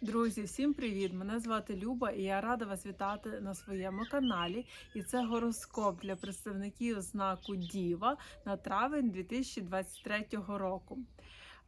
Друзі, всім привіт! Мене звати Люба і я рада вас вітати на своєму каналі. І це гороскоп для представників знаку Діва на травень 2023 року.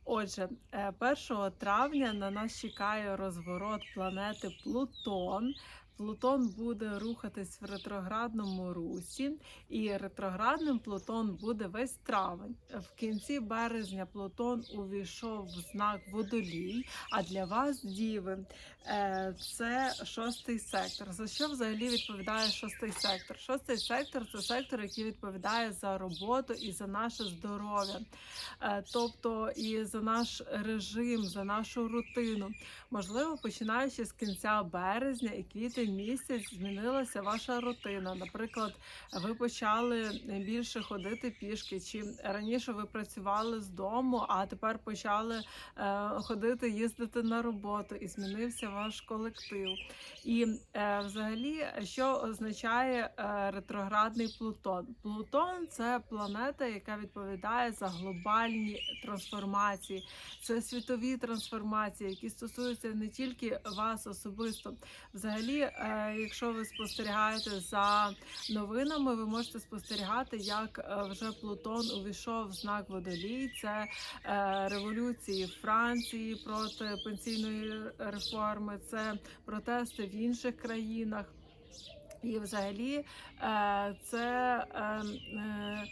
Отже, е, 1 травня на нас чекає розворот планети Плутон. Плутон буде рухатись в ретроградному русі, і ретроградним Плутон буде весь травень. В кінці березня Плутон увійшов в знак водолій. А для вас, діви, е, це шостий сектор. За що взагалі відповідає шостий сектор? Шостий сектор це сектор, який відповідає за роботу і за наше здоров'я, Е, тобто і за наш режим, за нашу рутину. Можливо, починаючи з кінця березня і квітень місяць змінилася ваша рутина. Наприклад, ви почали більше ходити пішки, чи раніше ви працювали з дому, а тепер почали е, ходити, їздити на роботу, і змінився ваш колектив. І е, взагалі, що означає е, ретроградний Плутон? Плутон це планета, яка відповідає за глобальні трансформації, це світові трансформації, які стосуються не тільки вас особисто. Взагалі, якщо ви спостерігаєте за новинами, ви можете спостерігати, як е, вже Плутон увійшов в знак водолій. Це е, революції в Франції проти пенсійної реформи, це протести в інших країнах. І взагалі е, це е, е,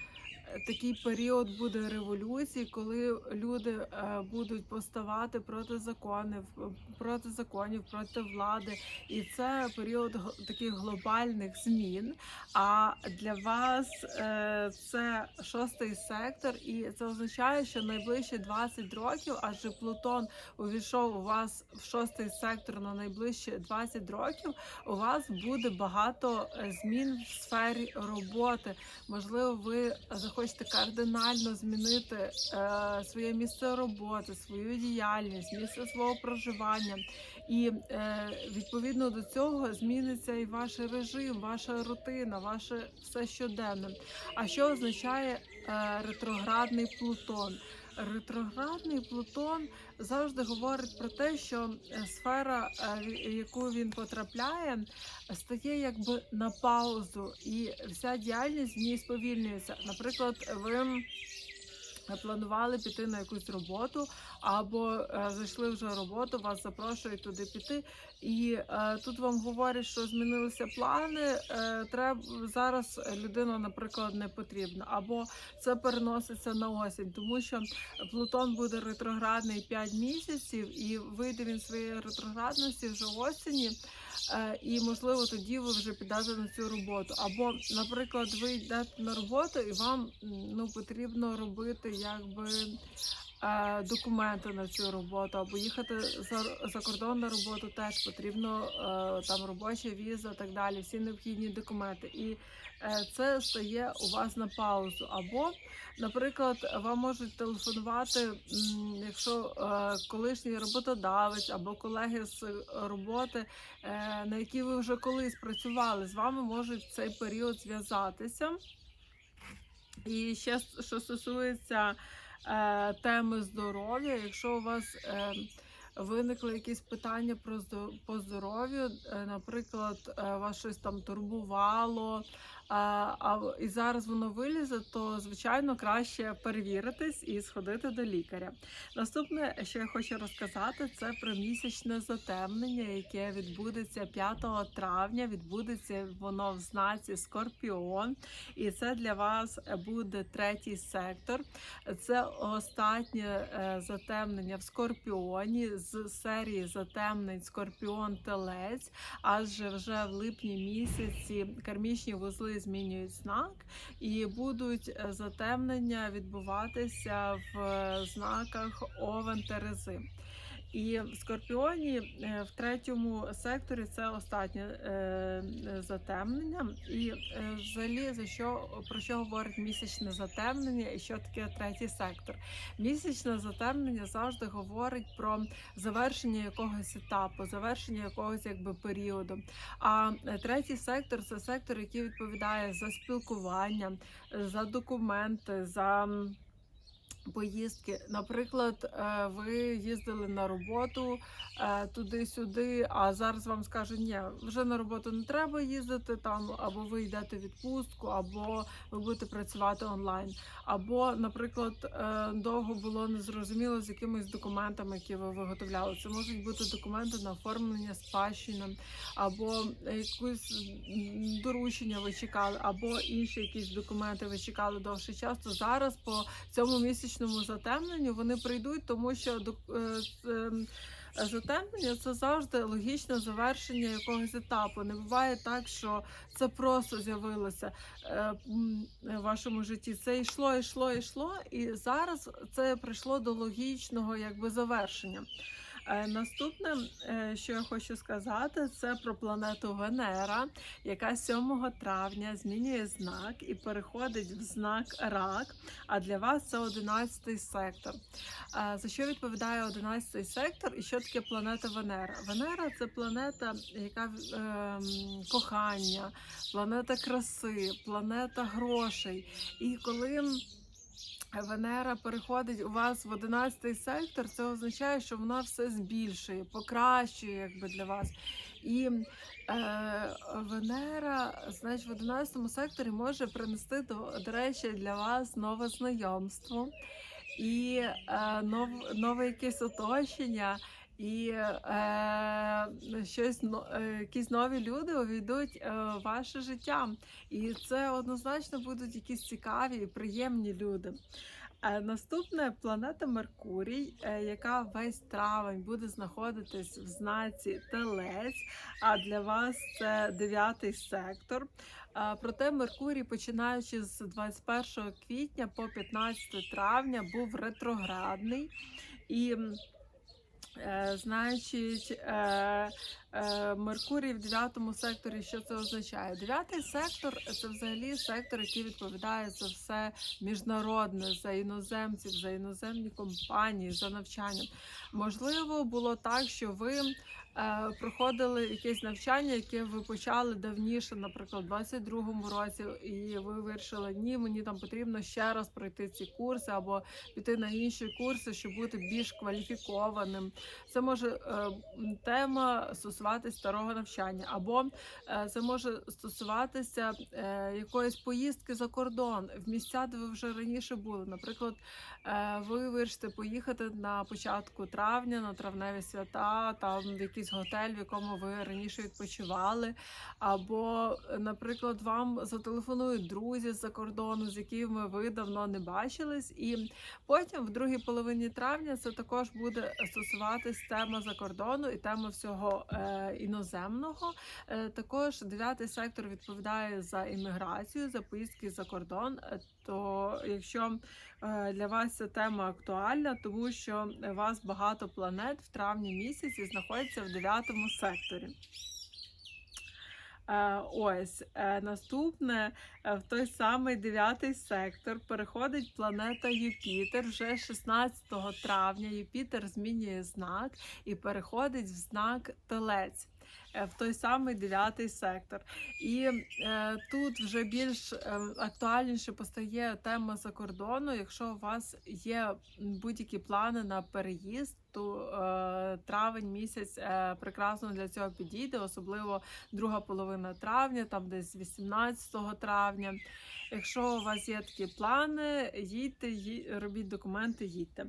такий період буде революції, коли люди е, будуть поставати проти законів, проти законів, проти влади. І це період таких глобальних змін. А для вас е, це шостий сектор, і це означає, що найближчі 20 років, адже Плутон увійшов у вас в шостий сектор на найближчі 20 років. У вас буде багато е, змін в сфері роботи. Можливо, ви захочете кардинально змінити е, своє місце роботи, свою діяльність, місце свого проживання. І е, відповідно до цього зміниться і ваш режим, ваша рутина, ваше все щоденне. А що означає е, ретроградний Плутон? Ретроградний Плутон завжди говорить про те, що е, сфера, е, в яку він потрапляє, стає якби на паузу, і вся діяльність в ній сповільнюється. Наприклад, ви планували піти на якусь роботу, або е, зайшли вже роботу, вас запрошують туди піти, і е, тут вам говорять, що змінилися плани. Е, треба зараз людина, наприклад, не потрібна, або це переноситься на осінь, тому що Плутон буде ретроградний 5 місяців, і вийде він своєї ретроградності вже осені. Е, і можливо тоді ви вже підете на цю роботу. Або, наприклад, ви йдете на роботу, і вам ну потрібно робити якби. е, Документи на цю роботу або їхати за, за кордон на роботу теж потрібно е, там робоча віза, так далі, всі необхідні документи. І це стає у вас на паузу. Або, наприклад, вам можуть телефонувати, якщо е, колишній роботодавець або колеги з роботи, е, на які ви вже колись працювали, з вами можуть в цей період зв'язатися. І ще що стосується е, теми здоров'я, якщо у вас е, виникли якісь питання про по здоров'ю, е, наприклад, е, вас щось там турбувало, а, і зараз воно вилізе, то звичайно краще перевіритись і сходити до лікаря. Наступне, що я хочу розказати, це про місячне затемнення, яке відбудеться 5 травня. Відбудеться воно в знаці Скорпіон, і це для вас буде третій сектор. Це останнє е, затемнення в Скорпіоні з серії затемнень Скорпіон Телець. Адже вже в липні місяці кармічні вузли змінюють знак, і будуть е, затемнення відбуватися в е, знаках Овен Терези. І в Скорпіоні е, в третьому секторі це останнє е, затемнення. І е, взагалі за що про що говорить місячне затемнення і що таке третій сектор? Місячне затемнення завжди говорить про завершення якогось етапу, завершення якогось якби періоду. А третій сектор це сектор, який відповідає за спілкування, за документи, за. Поїздки, наприклад, е, ви їздили на роботу е, туди-сюди, а зараз вам скажуть, ні, вже на роботу не треба їздити там, або ви йдете в відпустку, або ви будете працювати онлайн. Або, наприклад, е, довго було незрозуміло з якимись документами, які ви виготовляли. Це можуть бути документи на оформлення спадщини, або якусь доручення ви чекали, або інші якісь документи ви чекали довший час. Зараз по цьому місячному затемненню вони прийдуть, тому що е, ем, затемнення це завжди логічне завершення якогось етапу. Не буває так, що це просто з'явилося е, в вашому житті. Це йшло, йшло, йшло, і зараз це прийшло до логічного якби завершення. Е, Наступне, е, що я хочу сказати, це про планету Венера, яка 7 травня змінює знак і переходить в знак Рак. А для вас це 11 сектор. Е, За що відповідає 11 сектор і що таке планета Венера? Венера це планета, яка ем, кохання, планета краси, планета грошей. І коли Венера переходить у вас в 11 сектор, це означає, що вона все збільшує, покращує якби для вас. І е, Венера, значить, в 11 секторі може принести до, до речі для вас нове знайомство і е, нов, нове якесь оточення. І е, щось е, якісь нові люди увійдуть е, ваше життя, і це однозначно будуть якісь цікаві і приємні люди. Е, Наступне планета Меркурій, е, яка весь травень буде знаходитись в знаці Телець. А для вас це дев'ятий сектор. Е, Проте Меркурій, починаючи з 21 квітня по 15 травня, був ретроградний. І значить, е, е, Меркурій в дев'ятому секторі, що це означає? Дев'ятий сектор це взагалі сектор, який відповідає за все міжнародне, за іноземців, за іноземні компанії, за навчання. Можливо, було так, що ви е, проходили якесь навчання, яке ви почали давніше, наприклад, у 22-му році, і ви вирішили, ні, мені там потрібно ще раз пройти ці курси або піти на інші курси, щоб бути більш кваліфікованим. Це може е, тема стосуватися старого навчання, або е, це може стосуватися е, якоїсь поїздки за кордон в місця, де ви вже раніше були. Наприклад, е, ви вирішите поїхати на початку травня на травневі свята, там в якийсь готель, в якому ви раніше відпочивали. Або, наприклад, вам зателефонують друзі з-за кордону, з якими ви давно не бачились, і потім, в другій половині травня, це також буде стосуватись тема за кордону і тема всього іноземного. Е, також дев'ятий сектор відповідає за імміграцію, за поїздки за кордон. Е, То якщо е, для вас ця тема актуальна, тому що у вас багато планет в травні місяці знаходяться в дев'ятому секторі. Е, Ось е, наступне е, в той самий дев'ятий сектор переходить планета Юпітер. Вже 16 травня Юпітер змінює знак і переходить в знак Телець. Е, В той самий дев'ятий сектор, і е, тут вже більш е, актуальніше постає тема за кордону. Якщо у вас є будь-які плани на переїзд, то е, травень місяць е, прекрасно для цього підійде, особливо друга половина травня, там десь 18 травня. Якщо у вас є такі плани, їдьте, ї- робіть документи, їдьте.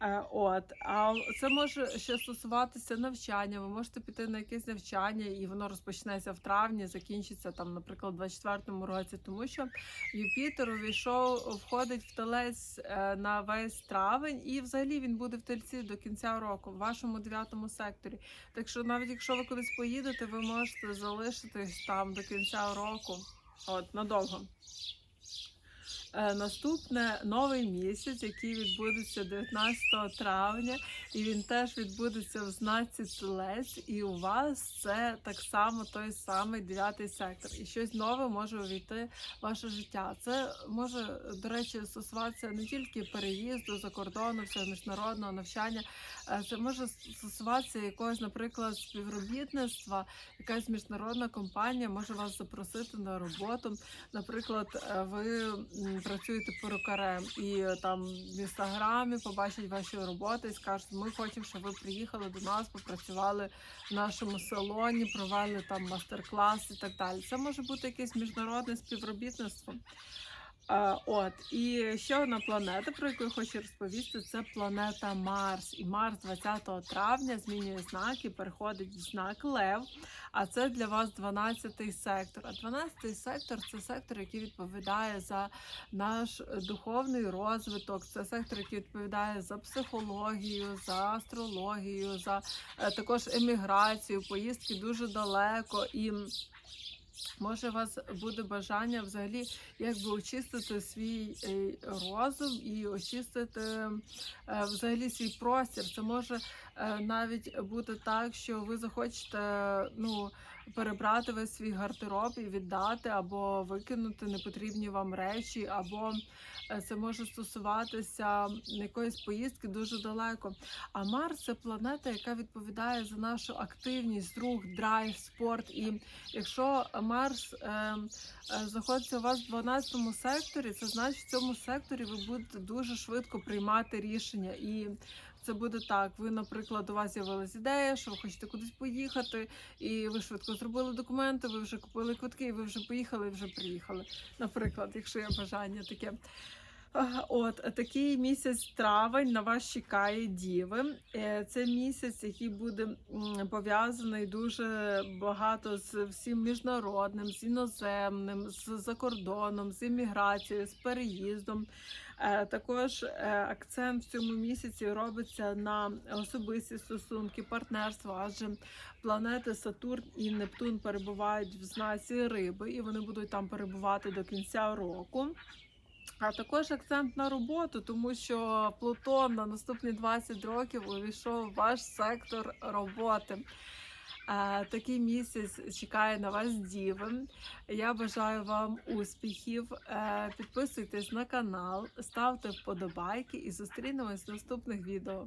Е, От, а це може ще стосуватися навчання. Ви можете піти на якесь навчання, і воно розпочнеться в травні, закінчиться там, наприклад, у 24-му році, тому що Юпітер увійшов, входить в телець е, на весь травень, і взагалі він буде в тельці до кінця року, в вашому дев'ятому секторі. Так що навіть якщо ви кудись поїдете, ви можете залишитись там до кінця року. От надовго. Е, Наступне новий місяць, який відбудеться 19 травня, і він теж відбудеться в знаці Телець. І у вас це так само той самий дев'ятий сектор. І щось нове може увійти в ваше життя. Це може, до речі, стосуватися не тільки переїзду за кордону, всього міжнародного навчання. Е, Це може стосуватися якогось, наприклад, співробітництва. Якась міжнародна компанія може вас запросити на роботу. Наприклад, е, ви працюєте перукарем і е, там в інстаграмі побачать ваші роботи і скажуть, ми хочемо, щоб ви приїхали до нас, попрацювали в нашому салоні, провели там мастер-клас і так далі. Це може бути якесь міжнародне співробітництво. От і ще одна планета, про яку я хочу розповісти, це планета Марс. І Марс 20 травня змінює знак і переходить в знак Лев. А це для вас 12-й сектор. А 12-й сектор це сектор, який відповідає за наш духовний розвиток. Це сектор, який відповідає за психологію, за астрологію, за е, також еміграцію, поїздки дуже далеко і. Може, у вас буде бажання взагалі якби очистити свій е, розум і очистити е, взагалі свій простір. Це може е, навіть бути так, що ви захочете ну, перебрати весь свій гардероб і віддати, або викинути непотрібні вам речі, або е, це може стосуватися якоїсь поїздки дуже далеко. А Марс це планета, яка відповідає за нашу активність, рух, драйв, спорт. І якщо Марс е, е, знаходиться у вас в 12 секторі, це значить в цьому секторі ви будете дуже швидко приймати рішення. І це буде так. Ви, наприклад, у вас з'явилась ідея, що ви хочете кудись поїхати, і ви швидко зробили документи, ви вже купили квитки, і ви вже поїхали, і вже приїхали. Наприклад, якщо є бажання таке. От такий місяць травень на вас чекає діви. Е, Це місяць, який буде пов'язаний дуже багато з всім міжнародним, з іноземним, з закордоном, з імміграцією, з переїздом. Е, Також е, акцент в цьому місяці робиться на особисті стосунки, партнерство, адже планети Сатурн і Нептун перебувають в знаці риби, і вони будуть там перебувати до кінця року. А також акцент на роботу, тому що Плутон на наступні 20 років увійшов в ваш сектор роботи. Е, Такий місяць чекає на вас діви. Я бажаю вам успіхів. Е, Підписуйтесь на канал, ставте вподобайки і зустрінемось в наступних відео.